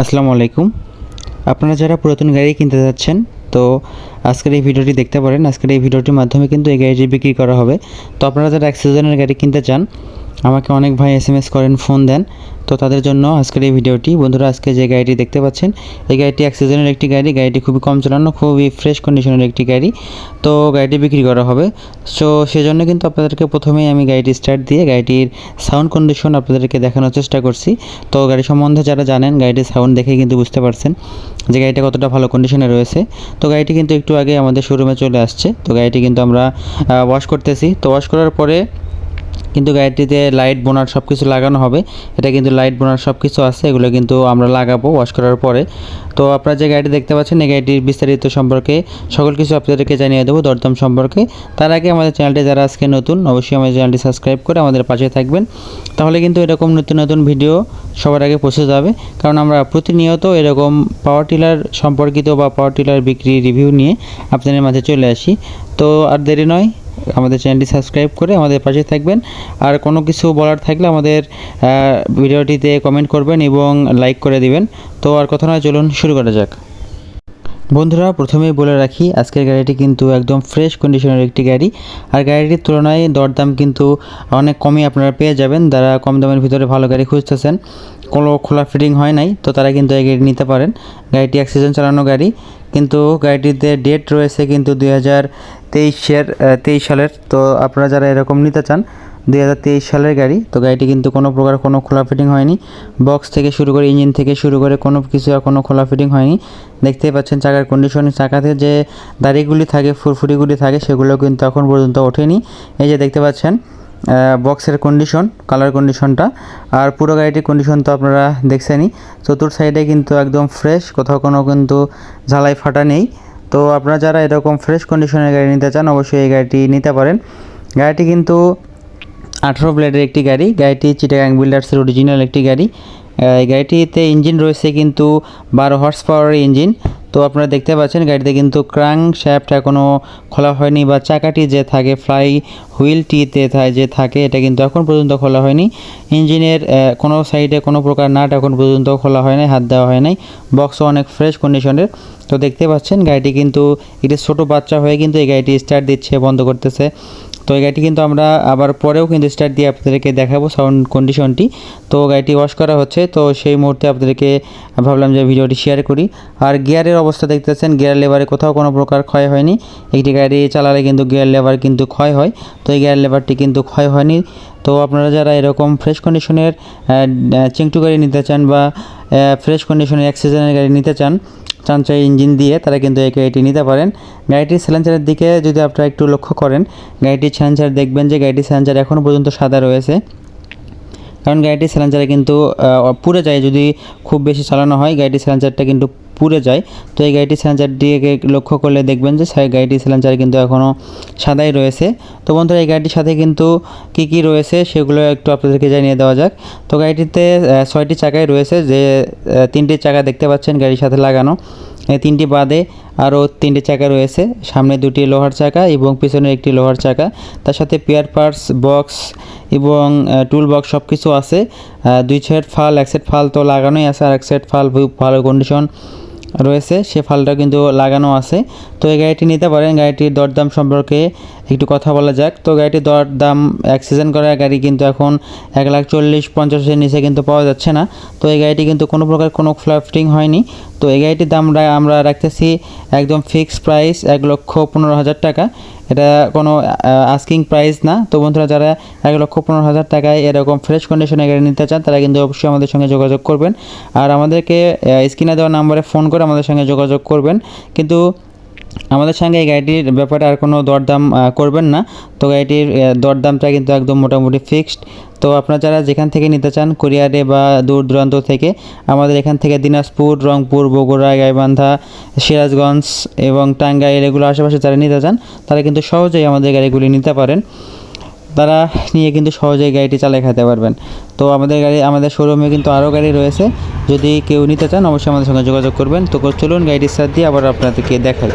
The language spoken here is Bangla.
আসসালামু আলাইকুম। আপনারা যারা পুরাতন গাড়ি কিনতে যাচ্ছেন, তো আজকের এই ভিডিওটি দেখতে পারেন। আজকের এই ভিডিওটির মাধ্যমে কিন্তু এই গাড়িটি বিক্রি করা হবে। তো আপনারা যারা এক সিজনের গাড়ি কিনতে চান আমাকে অনেক ভাই এস এম এস করেন ফোন দেন। তো তাদের জন্য আজকের এই ভিডিওটি। বন্ধুরা, আজকে যে গাড়িটি দেখতে পাচ্ছেন, এই গাড়িটি অ্যাক্সিজনের একটি গাড়ি। গাড়িটি খুবই কম চালানো, খুবই ফ্রেশ কন্ডিশনের একটি গাড়ি। তো গাড়িটি বিক্রি করা হবে। সো সেজন্য কিন্তু আপনাদেরকে প্রথমেই আমি গাড়িটি স্টার্ট দিয়ে গাড়িটির সাউন্ড কন্ডিশন আপনাদেরকে দেখানোর চেষ্টা করছি। তো গাড়ি সম্বন্ধে যারা জানেন, গাড়িটির সাউন্ড দেখে কিন্তু বুঝতে পারছেন যে গাড়িটা কতটা ভালো কন্ডিশনে রয়েছে। তো গাড়িটি কিন্তু একটু আগে আমাদের শোরুমে চলে আসছে। তো গাড়িটি কিন্তু আমরা ওয়াশ করতেছি। তো ওয়াশ করার পরে কিন্তু গাড়িটিতে লাইট বোনার সব কিছু লাগানো হবে। এটা কিন্তু লাইট বোনার সব কিছু আছে, এগুলো কিন্তু আমরা লাগাবো ওয়াশ করার পরে। তো আপনারা যে গাড়িটি দেখতে পাচ্ছেন, এই গাড়িটির বিস্তারিত সম্পর্কে সকল কিছু আপনাদেরকে জানিয়ে দেবো দরদাম সম্পর্কে। তার আগে আমাদের চ্যানেলটি যারা আজকে নতুন, অবশ্যই আমাদের চ্যানেলটি সাবস্ক্রাইব করে আমাদের পাশে থাকবেন। তাহলে কিন্তু এরকম নতুন নতুন ভিডিও সবার আগে পৌঁছে যাবে। কারণ আমরা প্রতিনিয়ত এরকম পাওয়ার টিলার সম্পর্কিত বা পাওয়ার টিলার বিক্রি রিভিউ নিয়ে আপনাদের মাঝে চলে আসি। তো আর দেরি নয় আমাদের চ্যানেলটি সাবস্ক্রাইব করে আমাদের পাশে থাকবেন। আর কোনো কিছু বলার থাকলে আমাদের ভিডিওটিতে কমেন্ট করবেন এবং লাইক করে দিবেন। তো আর কথা নয় চলুন শুরু করা যাক। বন্ধুরা, প্রথমেই বলে রাখি, আজকের গাড়িটি কিন্তু একদম ফ্রেশ কন্ডিশনের একটি গাড়ি। আর গাড়িটির তুলনায় দরদাম কিন্তু অনেক কমই আপনারা পেয়ে যাবেন। যারা কম দামের ভিতরে ভালো গাড়ি খুঁজতেছেন কোনো খোলা ফিটিং হয় নাই, তো তারা কিন্তু এই গাড়ি নিতে পারেন। গাড়িটি অ্যাক্সিডেন্ট চালানো গাড়ি, কিন্তু গাড়িটিতে ডেট রয়েছে কিন্তু দুই হাজার তেইশের তেইশ সালের। তো আপনারা যারা এরকম নিতে চান, দুই হাজার তেইশ সালের গাড়ি, তো গাড়িটি কিন্তু কোনো প্রকার কোনো খোলা ফিটিং হয়নি। বক্স থেকে শুরু করে ইঞ্জিন থেকে শুরু করে কোনো কিছু এখনও খোলা ফিটিং হয়নি। দেখতেই পাচ্ছেন চাকার কন্ডিশন চাকাতে যে দাড়িগুলি থাকে, ফুরফুরিগুলি থাকে, সেগুলো কিন্তু এখন পর্যন্ত ওঠেনি। এই যে দেখতে পাচ্ছেন বক্সের কন্ডিশন কালার কন্ডিশনটা আর পুরো গাড়িটির কন্ডিশন তো আপনারা দেখছেনই। চতুর সাইডে কিন্তু একদম ফ্রেশ কোথাও কোনো কিন্তু ঝালাই ফাটা নেই। তো আপনারা যারা এরকম ফ্রেশ কন্ডিশনের গাড়ি নিতে চান, অবশ্যই এই গাড়িটি নিতে পারেন। গাড়িটি কিন্তু আঠারো ব্লেডের একটি গাড়ি। গাড়িটি চিটাগাং বিল্ডার্সের অরিজিনাল একটি গাড়ি। এই গাড়িটিতে ইঞ্জিন রয়েছে কিন্তু বারো হর্স পাওয়ারের ইঞ্জিন তো আপনারা দেখতে পাচ্ছেন গাড়িতে কিন্তু ক্রাং শ্যাফট এখনও খোলা হয়নি বা চাকাটি যে থাকে, ফ্লাই হুইলটিতে যে থাকে, এটা কিন্তু এখন পর্যন্ত খোলা হয়নি। ইঞ্জিনের কোনো সাইডে কোনো প্রকার নাট এখন পর্যন্ত খোলা হয় নাই, হাত দেওয়া হয় নাই। বক্সও অনেক ফ্রেশ কন্ডিশনের। তো দেখতে পাচ্ছেন গাড়িটি কিন্তু একটি ছোটো বাচ্চা হয়ে কিন্তু এই গাড়িটি স্টার্ট দিচ্ছে, বন্ধ করতেছে। তো এই গাড়িটি কিন্তু আমরা আবার পরেও কিন্তু স্টার্ট দিয়ে আপনাদেরকে দেখাবো সাউন্ড কন্ডিশনটি তো গাড়িটি ওয়াশ করা হচ্ছে, তো সেই মুহূর্তে আপনাদেরকে ভাবলাম যে ভিডিওটি শেয়ার করি। আর গিয়ারের অবস্থা দেখতেছেন গিয়ার লেবারে কোথাও কোনো প্রকার ক্ষয় হয়নি। একটি গাড়ি চালালে কিন্তু গিয়ার লেবার কিন্তু ক্ষয় হয়, তো এই গিয়ার লেবারটি কিন্তু ক্ষয় হয়নি। তো আপনারা যারা এরকম ফ্রেশ কন্ডিশনের চিংটু গাড়ি নিতে চান বা ফ্রেশ কন্ডিশনের অ্যাক্সিজেনের গাড়ি নিতে চান চাঞ্চাই ইঞ্জিন দিয়ে তারা কিন্তু এই গাড়িটি নিতে পারেন। গাড়িটির স্যালেঞ্চারের দিকে যদি আপনারা একটু লক্ষ্য করেন, গাড়িটির স্যালেঞ্চার দেখবেন যে গাড়িটির স্যালেঞ্চার এখনও পর্যন্ত সাদা রয়েছে। কারণ গাড়িটির স্যালেঞ্চারে কিন্তু পুড়ে যায়। যদি খুব বেশি চালানো হয় গাড়িটির স্যালেঞ্চারটা কিন্তু পুড়ে যায়। তো এই গাড়িটির স্যালেঞ্চার দিকে লক্ষ্য করলে দেখবেন যে গাড়িটির স্যালেঞ্চার কিন্তু এখনও সাদাই রয়েছে। তো বন্ধুরা, এই গাড়িটির সাথে কিন্তু কি কি রয়েছে, সেগুলো একটু আপনাদেরকে জানিয়ে দেওয়া যাক। তো গাড়িটিতে ছয়টি চাকাই রয়েছে, যে তিনটি চাকা দেখতে পাচ্ছেন গাড়ির সাথে লাগানো। তিনটি বাদে আরও তিনটি চাকা রয়েছে। সামনে দুটি লোহার চাকা এবং পিছনে একটি লোহার চাকা। তার সাথে পেয়ার পার্টস বক্স এবং টুল বক্স সব কিছু আছে। দুই সাইড ফাল, এক সেট ফাল তো লাগানোই আছে, আর এক সেট ফাল ভালো কন্ডিশন রয়েছে, সে ফালটা কিন্তু লাগানো আছে। তো এই গাড়িটি নিতে পারেন, গাড়িটির দরদাম সম্পর্কে একটু কথা বলা যাক। তো গাড়িটির দরদাম অ্যাক্সিজেন করা গাড়ি কিন্তু এখন এক লাখ চল্লিশ পঞ্চাশের নিচে কিন্তু পাওয়া যাচ্ছে না। তো এই গাড়িটি কিন্তু কোনো প্রকার কোনো ফ্লাফটিং হয়নি। তো এই গাড়িটির দাম আমরা রাখতেছি একদম ফিক্সড প্রাইস এক লক্ষ পনেরো হাজার টাকা। এটা কোনো আস্কিং প্রাইস না। তো বন্ধুরা, যারা এক লক্ষ পনেরো হাজার টাকায় এরকম ফ্রেশ কন্ডিশনে গাড়ি নিতে চান, তারা কিন্তু অবশ্যই আমাদের সঙ্গে যোগাযোগ করবেন। আর আমাদেরকে স্ক্রিনে দেওয়া নাম্বারে ফোন করে আমাদের সঙ্গে যোগাযোগ করবেন। কিন্তু আমাদের সঙ্গে এই গাড়িটির ব্যাপারে আর কোনো দরদাম করবেন না। তো গাড়িটির দরদামটা কিন্তু একদম মোটামুটি ফিক্সড তো আপনারা যারা যেখান থেকে নিতে চান, কুরিয়ারে বা দূর দূরান্ত থেকে, আমাদের এখান থেকে দিনাজপুর, রংপুর, বগুড়া, গাইবান্ধা, সিরাজগঞ্জ এবং টাঙ্গাইল এগুলো আশেপাশে যারা নিতে চান, তারা কিন্তু সহজেই আমাদের গাড়িগুলি নিতে পারেন। তারা নিয়ে কিন্তু সহজেই গাড়িটি চালিয়ে খেতে পারবেন। তো আমাদের গাড়ি, আমাদের শোরুমে কিন্তু আরও গাড়ি রয়েছে। যদি কেউ নিতে চান, অবশ্যই আমাদের সঙ্গে যোগাযোগ করবেন। তো চলুন গাড়িটির সাথে দিয়ে আবার আপনাদেরকে দেখাই।